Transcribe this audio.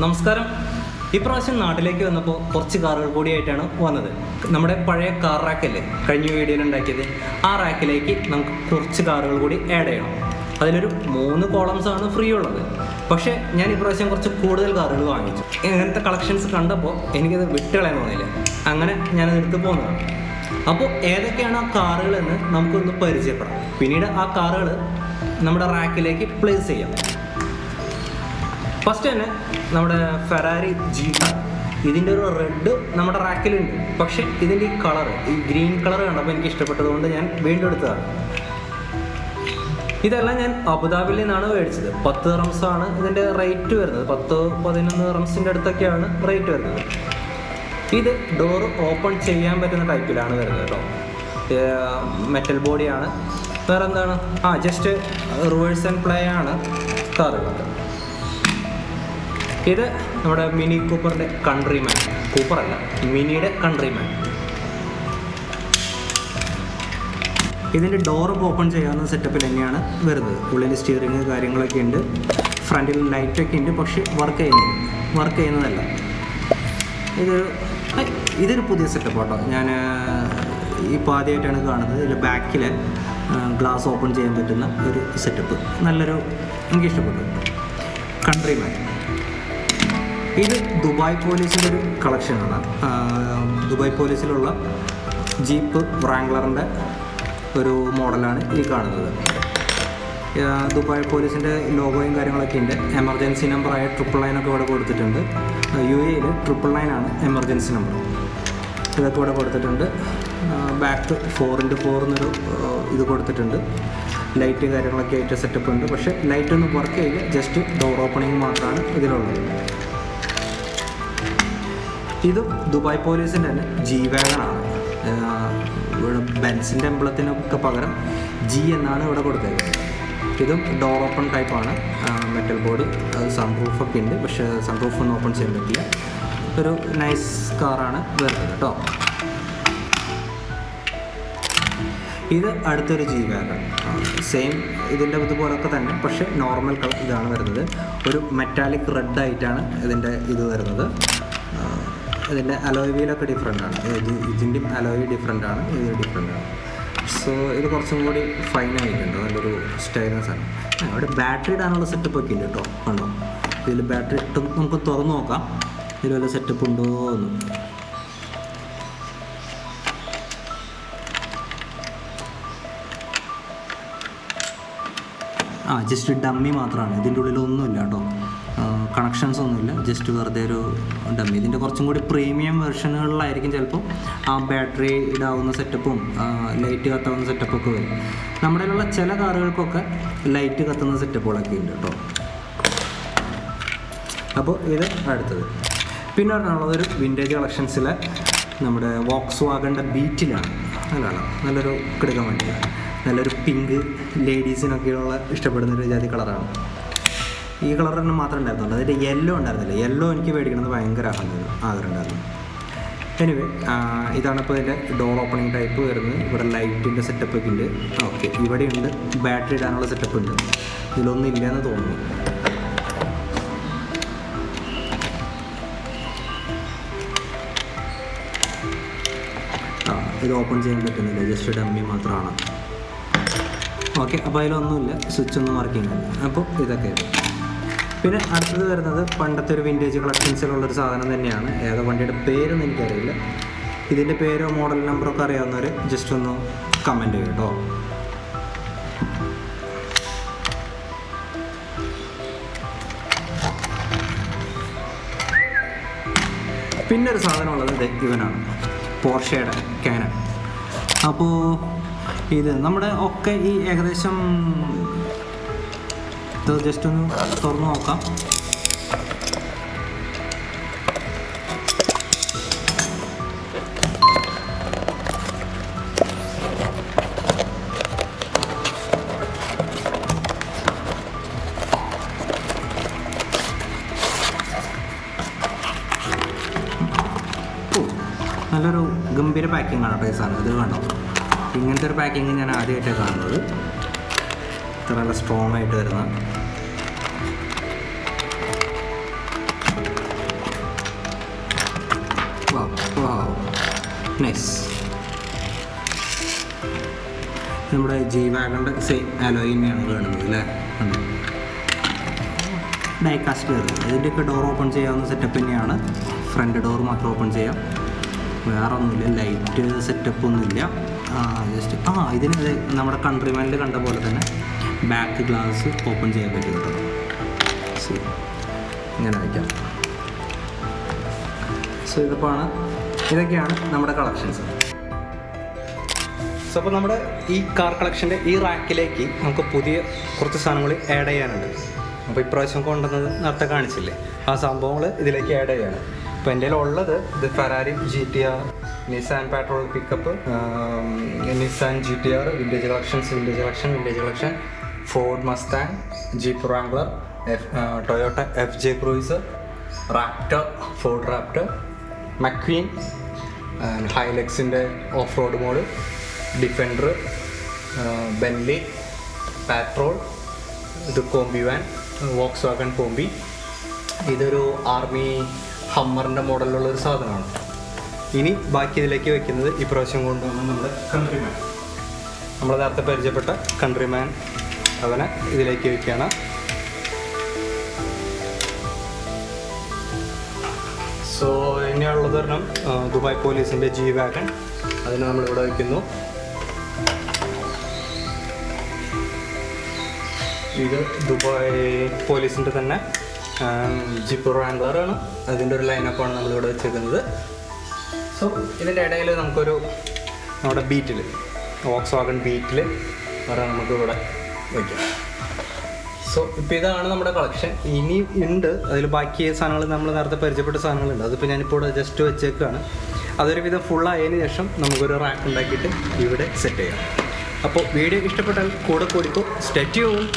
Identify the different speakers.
Speaker 1: നമസ്കാരം. ഇപ്രാവശ്യം നാട്ടിലേക്ക് വന്നപ്പോൾ കുറച്ച് കാറുകൾ കൂടിയായിട്ടാണ് വന്നത്. നമ്മുടെ പഴയ കാർ റാക്കല്ലേ കഴിഞ്ഞ വീഡിയോയിൽ ഉണ്ടാക്കിയത്. ആ റാക്കിലേക്ക് നമുക്ക് കുറച്ച് കാറുകൾ കൂടി ആഡ് ചെയ്യണം. അതിലൊരു മൂന്ന് കോളംസ് ആണ് ഫ്രീ ഉള്ളത്. പക്ഷേ ഞാൻ ഇപ്രാവശ്യം കുറച്ച് കൂടുതൽ കാറുകൾ വാങ്ങിച്ചു. ഇങ്ങനത്തെ കളക്ഷൻസ് കണ്ടപ്പോൾ എനിക്കത് വിട്ടുകളയാൻ തോന്നിയില്ല. അങ്ങനെ ഞാൻ എടുത്ത് പോകുന്നതാണ് അപ്പോൾ ഏതൊക്കെയാണ് ആ കാറുകളെന്ന് നമുക്കൊന്ന് പരിചയപ്പെടാം. പിന്നീട് ആ കാറുകൾ നമ്മുടെ റാക്കിലേക്ക് പ്ലേസ് ചെയ്യാം. ഫസ്റ്റ് തന്നെ നമ്മുടെ ഫെറാരി ജീപ്പ ഇതിന്റെ ഒരു റെഡ് നമ്മുടെ റാക്കിലുണ്ട്. പക്ഷെ ഇതിന്റെ ഈ കളർ ഈ ഗ്രീൻ കളർ കണ്ടപ്പോൾ എനിക്ക് ഇഷ്ടപ്പെട്ടതുകൊണ്ട് ഞാൻ വീണ്ടും എടുത്തതാണ്. ഇതെല്ലാം ഞാൻ അബുദാബിയിൽ നിന്നാണ് മേടിച്ചത്. പത്ത് റംസ് ആണ് ഇതിന്റെ റേറ്റ് വരുന്നത്. പത്ത് പതിനൊന്ന് റംസിന്റെ അടുത്തൊക്കെയാണ് റേറ്റ് വരുന്നത്. ഇത് ഡോർ ഓപ്പൺ ചെയ്യാൻ പറ്റുന്ന ടൈപ്പിലാണ് വരുന്നത് കേട്ടോ. മെറ്റൽ ബോഡിയാണ് വേറെ എന്താണ് ആ ജസ്റ്റ് റിവേഴ്സ് ആൻഡ് പ്ലേ ആണ് കാറുള്ളത് ഇത് നമ്മുടെ മിനി കൂപ്പറിന്റെ കൺട്രിമാൻ കൂപ്പർ അല്ല മിനിയുടെ കൺട്രിമാൻ ഇതിന്റെ ഡോർ ഓപ്പൺ ചെയ്യാവുന്ന സെറ്റപ്പിൽ തന്നെയാണ് വരുന്നത്. ഉള്ളിൽ സ്റ്റിയറിങ് കാര്യങ്ങളൊക്കെ ഉണ്ട്. ഫ്രണ്ടിൽ ലൈറ്റൊക്കെ ഉണ്ട് പക്ഷേ വർക്ക് ചെയ്യുന്നില്ല. വർക്ക് ചെയ്യുന്നതല്ല. ഇത് ഇതൊരു പുതിയ സെറ്റപ്പ് കേട്ടോ ഞാൻ ഇപ്പോൾ ആദ്യമായിട്ടാണ് കാണുന്നത്. ഇതിൽ ബാക്കിൽ ഗ്ലാസ് ഓപ്പൺ ചെയ്യാൻ പറ്റുന്ന ഒരു സെറ്റപ്പ് നല്ലൊരു എനിക്ക് ഇഷ്ടപ്പെട്ടു കൺട്രിമാൻ ഇത് ദുബായ് പോലീസിന്റെ ഒരു കളക്ഷനാണ് ദുബായ് പോലീസിലുള്ള ജീപ്പ് റാംഗ്ലറിന്റെ ഒരു മോഡലാണ് ഈ കാണുന്നത്. ദുബായ് പോലീസിന്റെ ലോഗോയും കാര്യങ്ങളൊക്കെ ഉണ്ട്. എമർജൻസി നമ്പറായ ട്രിപ്പിൾ നയൻ ഒക്കെ ഇവിടെ കൊടുത്തിട്ടുണ്ട്. യു എയിൽ ട്രിപ്പിൾ നയൻ ആണ് എമർജൻസി നമ്പർ ഇതൊക്കെ ഇവിടെ കൊടുത്തിട്ടുണ്ട്. ബാക്ക് ഫോർ ഇന്റു ഫോർ എന്നൊരു ഇത് കൊടുത്തിട്ടുണ്ട്. ലൈറ്റ് കാര്യങ്ങളൊക്കെ ആയിട്ട് സെറ്റപ്പ് ഉണ്ട്. പക്ഷേ ഒന്ന് വർക്ക് ചെയ്യില്ല. ജസ്റ്റ് ഡോർ ഓപ്പണിംഗ് മാത്രമാണ് ഇതിലുള്ളത്. ഇത് ദുബായ് പോലീസിന്റെ തന്നെ ജി വാഗണാണ് ഇവിടെ ബെൻസിന്റെ എംബ്ലത്തിനൊക്കെ പകരം ജി എന്നാണ് ഇവിടെ കൊടുത്തേക്കുന്നത്. ഇതും ഡോർ ഓപ്പൺ ടൈപ്പാണ്. മെറ്റൽ ബോഡി സൺറൂഫ് ഒക്കെ ഉണ്ട്. പക്ഷേ സൺറൂഫ് ഒന്നും ഓപ്പൺ ചെയ്യാൻ പറ്റില്ല. ഒരു നൈസ് കാറാണ് വരുന്നത് കേട്ടോ. ഇത് അടുത്തൊരു ജി വാഗൺ സെയിം ഇതിന്റെ ഇതുപോലൊക്കെ തന്നെ പക്ഷേ നോർമൽ കളർ ഇതാണ് വരുന്നത്. ഒരു മെറ്റാലിക് റെഡ് ആയിട്ടാണ് ഇതിന്റെ ഇത് വരുന്നത്. ഇതിന്റെ അലോയ് ഡിഫറെന്റ് ആണ്. ഇത് ഇതിന്റെയും അലോയ് ഡിഫറെന്റ് ആണ് ഇത് ഡിഫറെന്റ് ആണ്. സോ ഇത് കുറച്ചും കൂടി ഫൈൻ ആയിട്ടുണ്ട്. നല്ലൊരു സ്റ്റൈലസ് ആണ്. അവിടെ ബാറ്ററി ഇടാനുള്ള സെറ്റപ്പ് ഒക്കെ ഉണ്ട് കേട്ടോ ഉണ്ടോ ഇതിൽ ബാറ്ററി ഇട്ട് നമുക്ക് തുറന്ന് നോക്കാം. ഇതിൽ വല്ല സെറ്റപ്പ് ഉണ്ടോ എന്ന്. ആ ജസ്റ്റ് ഡമ്മി മാത്രമാണ് ഇതിന്റെ ഉള്ളിൽ ഒന്നുമില്ല കേട്ടോ കണക്ഷൻസ് ഒന്നുമില്ല. ജസ്റ്റ് വെറുതെ ഒരു ഡമ്മി ഇതിന്റെ കുറച്ചും കൂടി പ്രീമിയം വെർഷനുകളിലായിരിക്കും ചിലപ്പോൾ ആ ബാറ്ററി ഇടാവുന്ന സെറ്റപ്പും ലൈറ്റ് കത്താവുന്ന സെറ്റപ്പൊക്കെ വരും. നമ്മുടെ കയ്യിലുള്ള ചില കാറുകൾക്കൊക്കെ ലൈറ്റ് കത്തുന്ന സെറ്റപ്പുകളൊക്കെ ഉണ്ട് കേട്ടോ. അപ്പോൾ ഇത് അടുത്തത്. പിന്നെ പറഞ്ഞുള്ളത് ഒരു വിന്റേജ് കളക്ഷൻസിലെ നമ്മുടെ വോക്സ് വാഗന്റെ ബീറ്റിലാണ് നല്ലതാണ്. നല്ലൊരു കിടക്കാൻ വേണ്ടിയാണ്. നല്ലൊരു പിങ്ക് ലേഡീസിനൊക്കെയുള്ള ഇഷ്ടപ്പെടുന്ന ഒരു ജാതി കളറാണ് ഈ കളർ തന്നെ മാത്രമേ ഉണ്ടായിരുന്നുള്ളൂ. അതിന്റെ യെല്ലോ ഉണ്ടായിരുന്നില്ല. യെല്ലോ എനിക്ക് മേടിക്കണമെന്ന് ഭയങ്കര ആഗ്രഹം ആഗ്രഹം ഉണ്ടായിരുന്നു. എനിവേ ഇതാണ് ഇപ്പോൾ ഇതിന്റെ ഡോർ ഓപ്പണിംഗ് ടൈപ്പ് വരുന്നത്. ഇവിടെ ലൈറ്റിന്റെ സെറ്റപ്പ് ഒക്കെ ഉണ്ട്. ഓക്കെ ഇവിടെയുണ്ട്. ബാറ്ററി ഇടാനുള്ള സെറ്റപ്പ് ഉണ്ട്. ഇതിലൊന്നും ഇല്ലയെന്ന് തോന്നുന്നു. ഇത് ഓപ്പൺ ചെയ്യാൻ പറ്റുന്നില്ല. ജസ്റ്റ് ഡമ്മി മാത്രമാണ്. ഓക്കെ അപ്പോൾ അതിലൊന്നുമില്ല. സ്വിച്ച് ഒന്നും വർക്കിംഗ് അല്ല അപ്പോൾ ഇതൊക്കെ പിന്നെ അടുത്തത് വരുന്നത് പണ്ടത്തെ ഒരു വിന്റേജ് കളക്ഷൻസിലുള്ളൊരു സാധനം തന്നെയാണ്. ഏതോ വണ്ടിയുടെ പേരൊന്നും എനിക്കറിയില്ല. ഇതിന്റെ പേരോ മോഡൽ നമ്പറോ ഒക്കെ അറിയാവുന്നവർ ജസ്റ്റ് ഒന്ന് കമന്റ് ചെയ്യും കേട്ടോ പിന്നെ ഒരു സാധനമുള്ളത് ഇവനാണ്. പോർഷയുടെ ക്യാനൺ അപ്പോൾ ഇത് നമ്മുടെ ഒക്കെ ഈ ഏകദേശം ഇത് ജസ്റ്റ് ഒന്ന് തുറന്ന് നോക്കാം. നല്ലൊരു ഗംഭീര പാക്കിംഗ് ആണ് കേട്ടോ ഈ സാധനം ഇത് കണ്ടോ? ഇങ്ങനത്തെ ഒരു പാക്കിംഗ് ഞാൻ ആദ്യമായിട്ടാണ് കാണുന്നത്. ഇത്ര നല്ല സ്ട്രോങ് ആയിട്ട് വരുന്ന നൈസ് നമ്മുടെ ജി വാഗണിന്റെ സെയിം അലോയ് തന്നെയാണ് കാണുന്നത് അല്ലേ ഡൈകാസ്റ്റ് കയറുന്നത് ഇതിന്റെയൊക്കെ ഡോർ ഓപ്പൺ ചെയ്യാവുന്ന സെറ്റപ്പ് തന്നെയാണ്. ഫ്രണ്ട് ഡോർ മാത്രം ഓപ്പൺ ചെയ്യാം. വേറെ ഒന്നുമില്ല ലൈറ്റ് സെറ്റപ്പ് ഒന്നുമില്ല ജസ്റ്റ് ആ ഇതിന് നമ്മുടെ കൺട്രിമാനിൽ കണ്ട പോലെ തന്നെ ബാക്ക് ഗ്ലാസ് ഓപ്പൺ ചെയ്യാൻ പറ്റും കേട്ടോ ഇങ്ങനെ വയ്ക്കാം സോ ഇതിപ്പോൾ ഇതൊക്കെയാണ് നമ്മുടെ കളക്ഷൻസ്. സോ അപ്പോൾ നമ്മുടെ ഈ കാർ കളക്ഷന്റെ ഈ റാക്കിലേക്ക് നമുക്ക് പുതിയ കുറച്ച് സാധനങ്ങൾ ആഡ് ചെയ്യാനുണ്ട്. അപ്പോൾ ഇപ്രാവശ്യം കൊണ്ടുവന്നത് നേരത്തെ കാണിച്ചില്ലേ? ആ സംഭവങ്ങൾ ഇതിലേക്ക് ആഡ് ചെയ്യാണ്. അപ്പോൾ എന്റെ ഉള്ളത് ഇത് Ferrari G T R Nissan petrol pickup Nissan G T R vintage collections vintage collection vintage collection Ford Mustang jeep Wrangler F Toyota F J Cruiser Raptor Ford Raptor McQueen ഹൈലെക്സിന്റെ off road mode Defender Bentley Patrol ഇത് combi van Volkswagen combi. ഇതൊരു army ഹമ്മറിന്റെ മോഡലിലുള്ള ഒരു സാധനമാണ്. ഇനി ബാക്കി ഇതിലേക്ക് വെക്കുന്നത് ഇപ്രാവശ്യം കൊണ്ടുവന്ന നമ്മുടെ കൺട്രിമാൻ നമ്മൾ നേരത്തെ പരിചയപ്പെട്ട കൺട്രിമാൻ അവനെ ഇതിലേക്ക് വെക്കുകയാണ്. സോ ആ, ദുബായ് പോലീസിന്റെ ജി വാഗൺ അതിന് നമ്മളിവിടെ വയ്ക്കുന്നു. ഇത് ദുബായ് പോലീസിന്റെ തന്നെ ജിപ്പ് റാംഗ്ലറാണ് അതിന്റെ ഒരു ലൈനപ്പാണ് നമ്മളിവിടെ വെച്ചിരിക്കുന്നത്. സോ ഇതിന്റെ ഇടയിൽ നമുക്കൊരു നമ്മുടെ ബീറ്റിൽ വോക്സ് വാഗൺ ബീറ്റിൽ വരെ നമുക്ക് ഇവിടെ വയ്ക്കാം. സോ ഇപ്പോൾ ഇതാണ് നമ്മുടെ കളക്ഷൻ ഇനി ഉണ്ട്. അതിൽ ബാക്കി സാധനങ്ങൾ നമ്മൾ നേരത്തെ പരിചയപ്പെട്ട സാധനങ്ങളുണ്ട്. അതിപ്പോൾ ഞാനിപ്പോൾ ഇവിടെ ജസ്റ്റ് വെച്ചേക്കാണ്. അതൊരു വിധം ഫുള്ളായതിനു ശേഷം നമുക്കൊരു റാക്ക് ഉണ്ടാക്കിയിട്ട് ഇവിടെ സെറ്റ് ചെയ്യാം. അപ്പോൾ വീഡിയോ ഇഷ്ടപ്പെട്ടാൽ കൂടെ കൂടിക്കോ. സ്റ്റെറ്റ് ചെയ്യും